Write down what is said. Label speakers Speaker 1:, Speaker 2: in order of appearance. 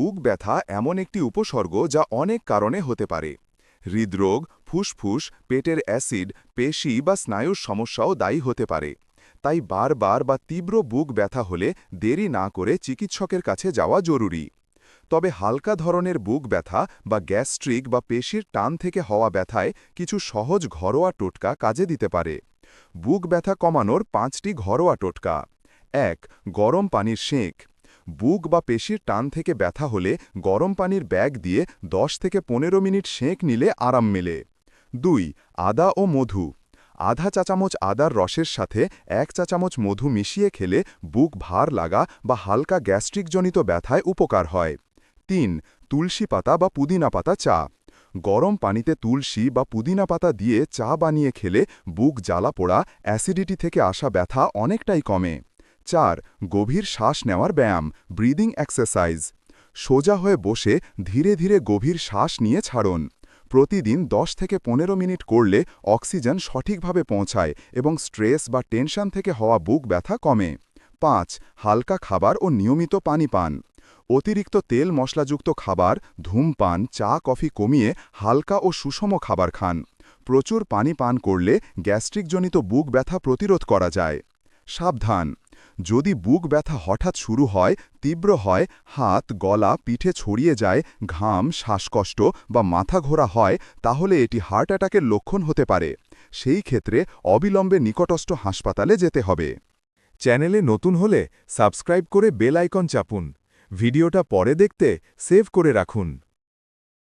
Speaker 1: বুক ব্যথা এমন একটি উপসর্গ যা অনেক কারণে হতে পারে। হৃদরোগ, ফুসফুস, পেটের অ্যাসিড, পেশি বা স্নায়ুর সমস্যাও দায়ী হতে পারে। তাই বারবার বা তীব্র বুক ব্যথা হলে দেরি না করে চিকিৎসকের কাছে যাওয়া জরুরি। তবে হালকা ধরনের বুক ব্যথা বা গ্যাস্ট্রিক বা পেশির টান থেকে হওয়া ব্যথায় কিছু সহজ ঘরোয়া টোটকা কাজে দিতে পারে। বুক ব্যথা কমানোর পাঁচটি ঘরোয়া টোটকা। এক, গরম পানির সেঁক। বুক বা পেশির টান থেকে ব্যথা হলে গরম পানির ব্যাগ দিয়ে 10 থেকে পনেরো মিনিট সেঁক নিলে আরাম মেলে। দুই, আদা ও মধু। আধা চা চামচ আদার রসের সাথে এক চা চামচ মধু মিশিয়ে খেলে বুক ভার লাগা বা হালকা গ্যাস্ট্রিকজনিত ব্যথায় উপকার হয়। তিন, তুলসী পাতা বা পুদিনা পাতা চা। গরম পানিতে তুলসী বা পুদিনা পাতা দিয়ে চা বানিয়ে খেলে বুক জ্বালা পোড়া, অ্যাসিডিটি থেকে আসা ব্যথা অনেকটাই কমে। চার, গভীর শ্বাস নেওয়ার ব্যায়াম ব্রিদিং এক্সারসাইজ সোজা হয়ে বসে ধীরে ধীরে গভীর শ্বাস নিয়ে ছাড়ুন। প্রতিদিন 10 থেকে পনেরো মিনিট করলে অক্সিজেন সঠিকভাবে পৌঁছায় এবং স্ট্রেস বা টেনশন থেকে হওয়া বুক ব্যথা কমে। পাঁচ, হালকা খাবার ও নিয়মিত পানি পান। অতিরিক্ত তেল মশলাযুক্ত খাবার ধূমপান চা, কফি কমিয়ে হালকা ও সুষম খাবার খান। প্রচুর পানি পান করলে গ্যাস্ট্রিকজনিত বুক ব্যথা প্রতিরোধ করা যায়। সাবধান। যদি বুক ব্যথা হঠাৎ শুরু হয়, তীব্র হয়, হাত, গলা, পিঠে ছড়িয়ে যায়, ঘাম, শ্বাসকষ্ট বা মাথা ঘোরা হয়, তাহলে এটি হার্ট অ্যাটাকের লক্ষণ হতে পারে। সেই ক্ষেত্রে অবিলম্বে নিকটস্থ হাসপাতালে যেতে হবে। চ্যানেলে নতুন হলে সাবস্ক্রাইব করে বেল আইকন চাপুন। ভিডিওটা পরে দেখতে সেভ করে রাখুন।